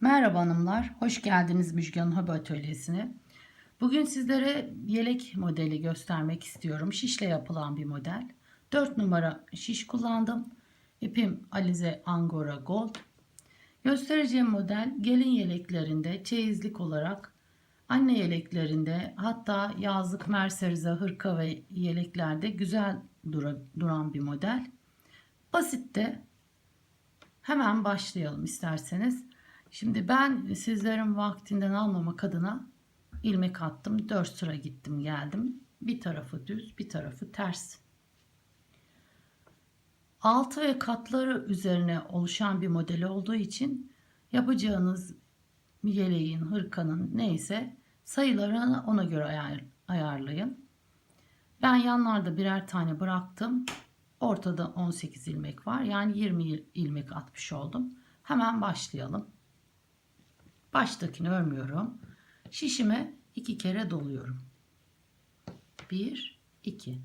Merhaba hanımlar, hoş geldiniz Müjgan Hobi Atölyesi'ne. Bugün sizlere yelek modeli göstermek istiyorum. Şişle yapılan bir model. 4 numara şiş kullandım. İpim Alize Angora Gold. Göstereceğim model gelin yeleklerinde çeyizlik olarak anne yeleklerinde hatta yazlık merserize hırka ve yeleklerde güzel dura- duran bir model. Basit de hemen başlayalım isterseniz. Şimdi ben sizlerin vaktinden almamak adına ilmek attım. 4 sıra gittim geldim. Bir tarafı düz bir tarafı ters. Altı ve katları üzerine oluşan bir model olduğu için yapacağınız yeleğin, hırkanın neyse sayılarını ona göre ayar, ayarlayın. Ben yanlarda birer tane bıraktım. Ortada 18 ilmek var. Yani 20 ilmek atmış oldum. Hemen başlayalım. Baştakini örmüyorum. Şişime iki kere doluyorum. Bir, iki.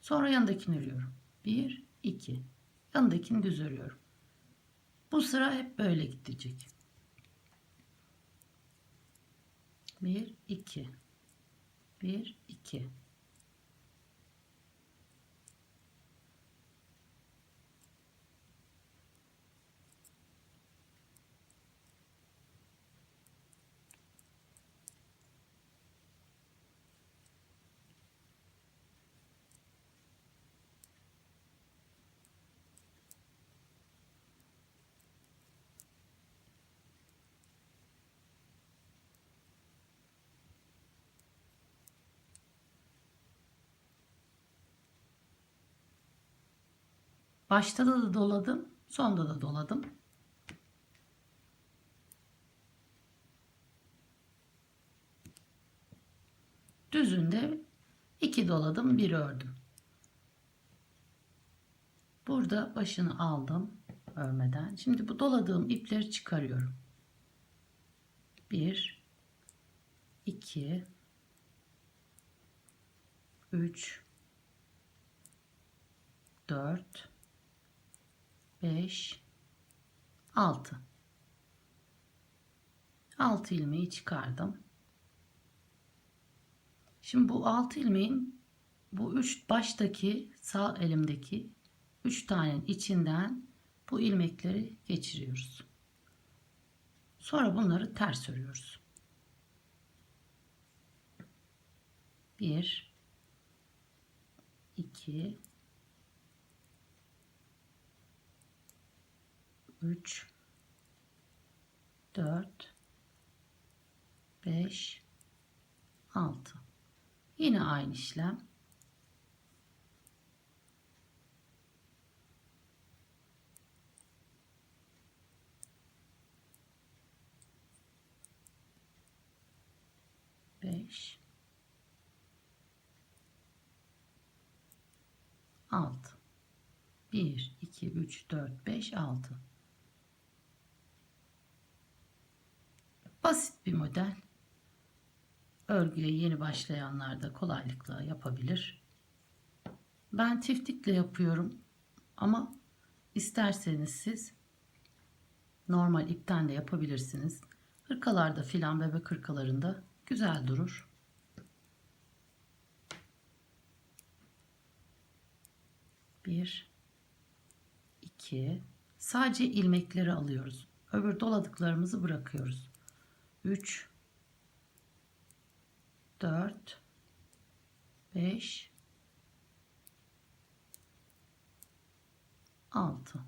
Sonra yanındakini örüyorum. Bir, iki. Yanındakini düz örüyorum. Bu sıra hep böyle gidecek. Bir, iki. Bir, iki. Başta da doladım, sonda da doladım. Düzünde iki doladım, bir ördüm. Burada başını aldım örmeden. Şimdi bu doladığım ipleri çıkarıyorum. 1 2 3 4 5 6 6 ilmeği çıkardım. Şimdi bu 6 ilmeğin bu üç baştaki sağ elimdeki 3 tanenin içinden bu ilmekleri geçiriyoruz. Sonra bunları ters örüyoruz. 1 2 3 4 5 6 Yine aynı işlem. Beş, altı. Bir, iki, üç, dört, beş, altı. Basit bir model. Örgüye yeni başlayanlar da kolaylıkla yapabilir. Ben tiftikle yapıyorum ama isterseniz siz normal ipten de yapabilirsiniz. Hırkalarda filan bebek hırkalarında güzel durur. Bir, iki. Sadece ilmekleri alıyoruz. Öbür doladıklarımızı bırakıyoruz. Üç, 4 5 6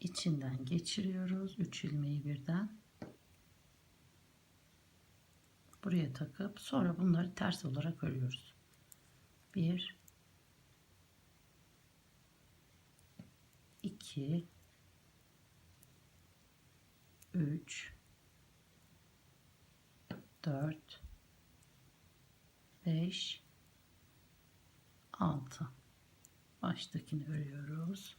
içinden geçiriyoruz. 3 ilmeği birden. Buraya takıp sonra bunları ters olarak örüyoruz. 1 2 3 4 5 6 baştakini örüyoruz.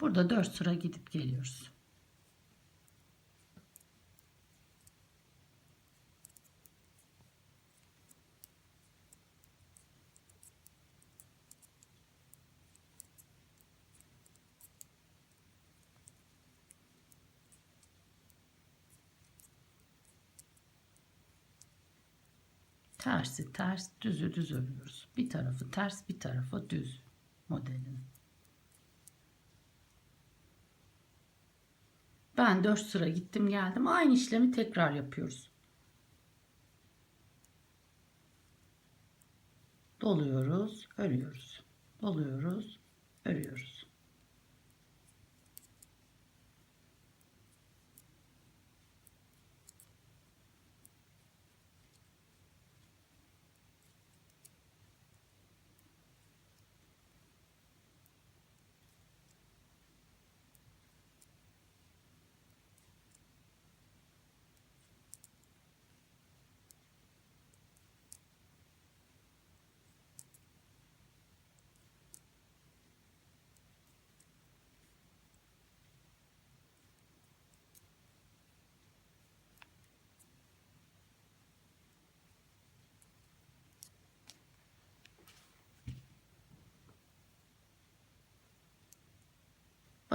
Burada 4 sıra gidip geliyoruz. Tersi ters, düzü düz örüyoruz. Bir tarafı ters, bir tarafı düz modelin. Ben 4 sıra gittim geldim. Aynı işlemi tekrar yapıyoruz. Doluyoruz, örüyoruz. Doluyoruz, örüyoruz.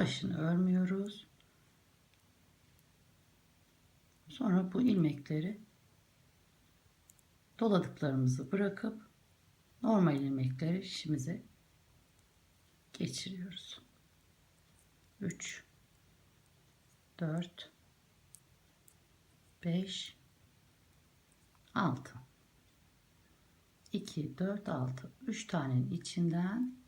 Başını örmüyoruz. Sonra bu ilmekleri doladıklarımızı bırakıp normal ilmekleri işimize geçiriyoruz. 3 4 5 6 2 4 6 3 tanenin içinden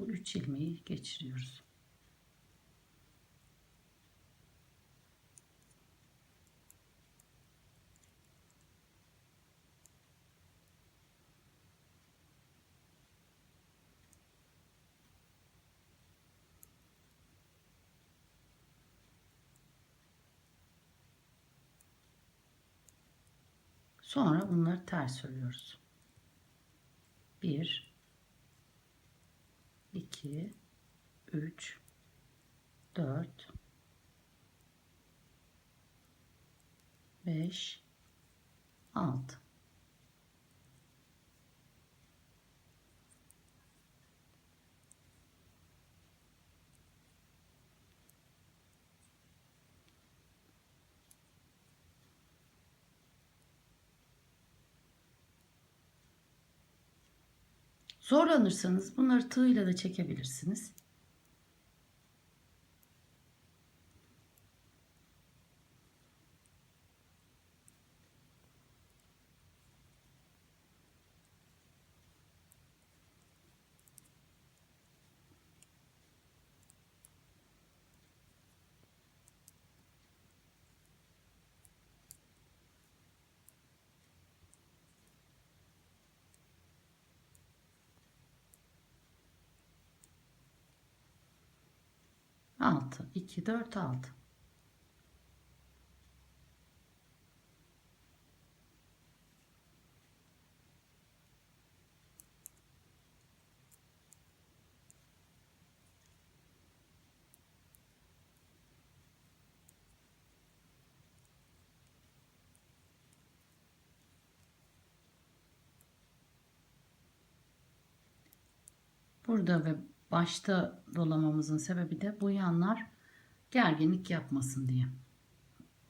bu 3 ilmeği geçiriyoruz. Sonra bunları ters örüyoruz. 1 2 3 4 5 6 Zorlanırsanız bunları tığ ile de çekebilirsiniz. Altı, iki, dört, altı. Burada ve başta dolamamızın sebebi de bu yanlar gerginlik yapmasın diye.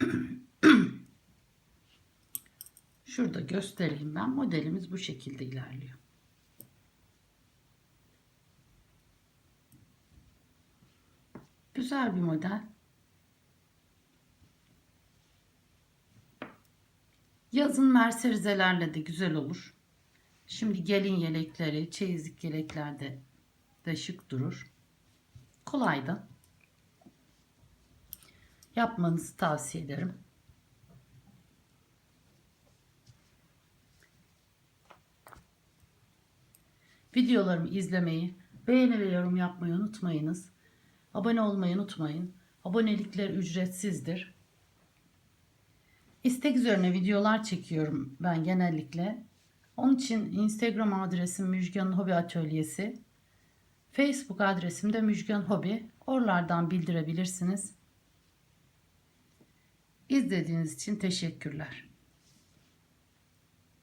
Şurada göstereyim ben. Modelimiz bu şekilde ilerliyor. Güzel bir model. Yazın merserizelerle de güzel olur. Şimdi gelin yelekleri, çeyizlik yeleklerde de şık durur. Kolay da. Yapmanızı tavsiye ederim. Videolarımı izlemeyi, beğeni ve yorum yapmayı unutmayınız. Abone olmayı unutmayın. Abonelikler ücretsizdir. İstek üzerine videolar çekiyorum ben genellikle. Onun için Instagram adresim Müjgan Hobi Atölyesi. Facebook adresim de Müjgan Hobi. Oralardan bildirebilirsiniz. İzlediğiniz için teşekkürler.